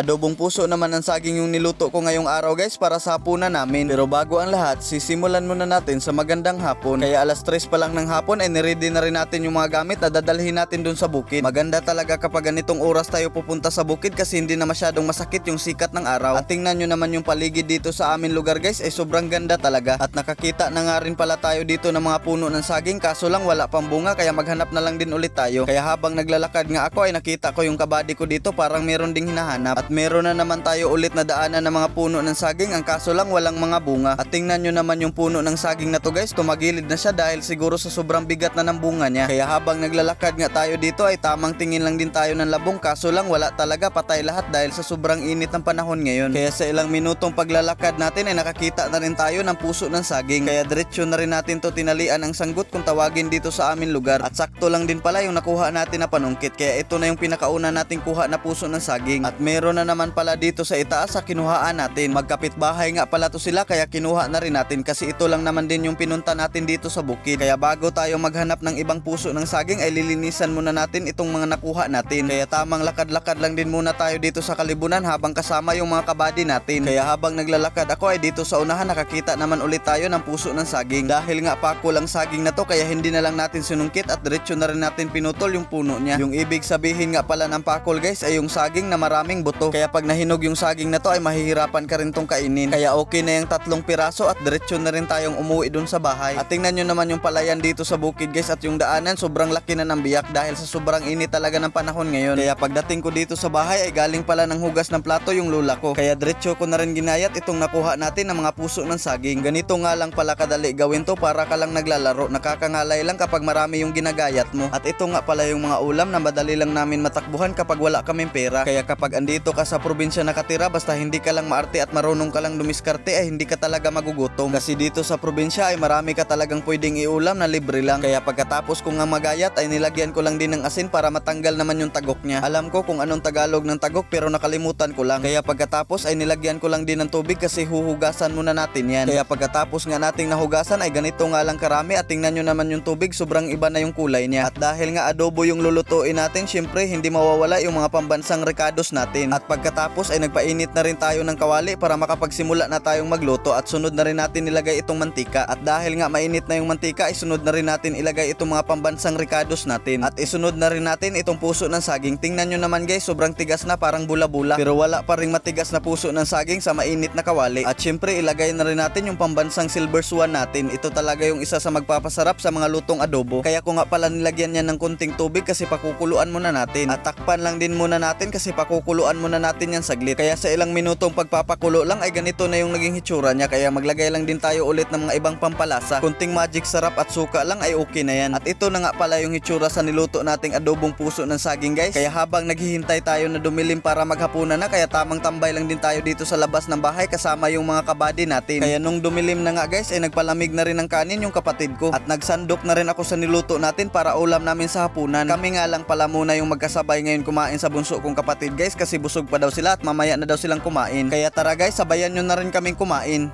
Adobong puso naman ang saging yung niluto ko ngayong araw guys para sa hapunan namin. Pero bago ang lahat, sisimulan muna natin sa magandang hapon. Kaya alas 3 pa lang ng hapon ay niready na rin natin yung mga gamit na dadalhin natin dun sa bukid. Maganda talaga kapag ganitong oras tayo pupunta sa bukid kasi hindi na masyadong masakit yung sikat ng araw. At tingnan nyo naman yung paligid dito sa amin lugar guys ay sobrang ganda talaga. At nakakita na nga rin pala tayo dito ng mga puno ng saging kaso lang wala pang bunga kaya maghanap na lang din ulit tayo. Kaya habang naglalakad nga ako ay nakita ko yung kabady ko dito parang meron ding hinahanap. At meron na naman tayo ulit na daanan ng mga puno ng saging ang kaso lang walang mga bunga. At tingnan nyo naman yung puno ng saging na to guys tumagilid na siya dahil siguro sa sobrang bigat na ng bunga niya. Kaya habang naglalakad nga tayo dito ay tamang tingin lang din tayo ng labong kaso lang wala talaga patay lahat dahil sa sobrang init ng panahon ngayon. Kaya sa ilang minutong paglalakad natin ay nakakita na rin tayo ng puso ng saging. Kaya diretsyo na rin natin to tinalian ang sanggut kung tawagin dito sa amin lugar. At sakto lang din pala yung nakuha natin na panungkit. Kaya ito na yung pinakauna nating kuha na puso ng saging. At meron na naman pala dito sa itaas sa kinuhaan natin. Magkapit-bahay nga pala to sila kaya kinuha na rin natin kasi ito lang naman din yung pinunta natin dito sa bukid. Kaya bago tayo maghanap ng ibang puso ng saging ay lilinisan muna natin itong mga nakuha natin. Kaya tamang lakad-lakad lang din muna tayo dito sa kalibunan habang kasama yung mga kabady natin. Kaya habang naglalakad ako ay dito sa unahan nakakita naman ulit tayo ng puso ng saging. Dahil nga pako lang saging na to kaya hindi na lang natin sinungkit at diretso na rin natin pinutol yung puno niya. Yung ibig sabihin nga pala ng pakol guys ay yung saging na maraming buto. Kaya pag nahinog yung saging na to ay mahihirapan ka rin tong kainin. Kaya okay na yung tatlong piraso at diretso na rin tayong umuwi dun sa bahay. At tingnan nyo naman yung palayan dito sa bukid guys at yung daanan sobrang laki na ng biyak dahil sa sobrang init talaga ng panahon ngayon. Kaya pagdating ko dito sa bahay ay galing pala ng hugas ng plato yung lula ko. Kaya diretso ko na rin ginayat itong nakuha natin ng mga puso ng saging. Ganito nga lang pala kadali gawin to para ka lang naglalaro. Nakakangalay lang kapag marami yung ginagayat mo. At ito nga pala yung mga ulam na madali lang namin matakbuhan kapag wala kaming pera. Kaya kapag andito ka sa probinsya nakatira basta hindi ka lang maarte at marunong ka lang dumiskarte ay hindi ka talaga magugutom. Kasi dito sa probinsya ay marami ka talagang pwedeng iulam na libre lang. Kaya pagkatapos ko nga magayat ay nilagyan ko lang din ng asin para matanggal naman yung tagok niya. Alam ko kung anong Tagalog ng tagok pero nakalimutan ko lang. Kaya pagkatapos ay nilagyan ko lang din ng tubig kasi huhugasan muna natin yan. Kaya pagkatapos nga nating nahugasan ay ganito nga lang karami at tingnan nyo naman yung tubig sobrang iba na yung kulay niya. At dahil nga adobo yung lulutuin natin syempre hindi mawawala yung mga pambansang recados natin. At pagkatapos ay nagpainit na rin tayo ng kawali para makapagsimula na tayong magluto at sunod na rin natin nilagay itong mantika. At dahil nga mainit na yung mantika ay sunod na rin natin ilagay itong mga pambansang recados natin. At isunod na rin natin itong puso ng saging. Tingnan nyo naman guys sobrang tigas na parang bula-bula. Pero wala pa rin matigas na puso ng saging sa mainit na kawali. At syempre ilagay na rin natin yung pambansang silver swan natin. Ito talaga yung isa sa magpapasarap sa mga lutong adobo. Kaya ko nga pala nilagyan yan ng kunting tubig kasi pakukuluan muna natin. At takpan lang din muna natin kasi pakukuluan muna natin yan saglit. Kaya sa ilang minutong pagpapakulo lang ay ganito na yung naging hitsura niya. Kaya maglagay lang din tayo ulit ng mga ibang pampalasa. Kunting magic sarap at suka lang ay okay na yan. At ito na nga pala yung hitsura sa niluto nating adobong puso ng saging guys. Kaya habang naghihintay tayo na dumilim para maghapunan na kaya tamang tambay lang din tayo dito sa labas ng bahay kasama yung mga kabady natin. Kaya nung dumilim na nga guys ay nagpalamig na rin ng kanin yung kapatid ko. At nagsandok na rin ako sa niluto natin para ulam namin sa hapunan. Kami nga lang pala muna yung magkasabay ngayon kumain sa bunso kong kapatid guys kasi busog pa daw sila at mamaya na daw silang kumain. Kaya tara guys, sabayan nyo na rin kaming kumain.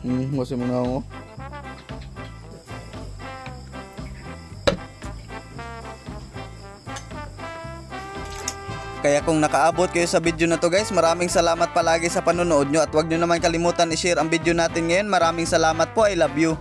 Hmm, masih mo na ako. Kaya kung nakaabot kayo sa video na to guys, maraming salamat palagi sa panonood nyo at huwag nyo naman kalimutan i-share ang video natin ngayon. Maraming salamat po, I love you.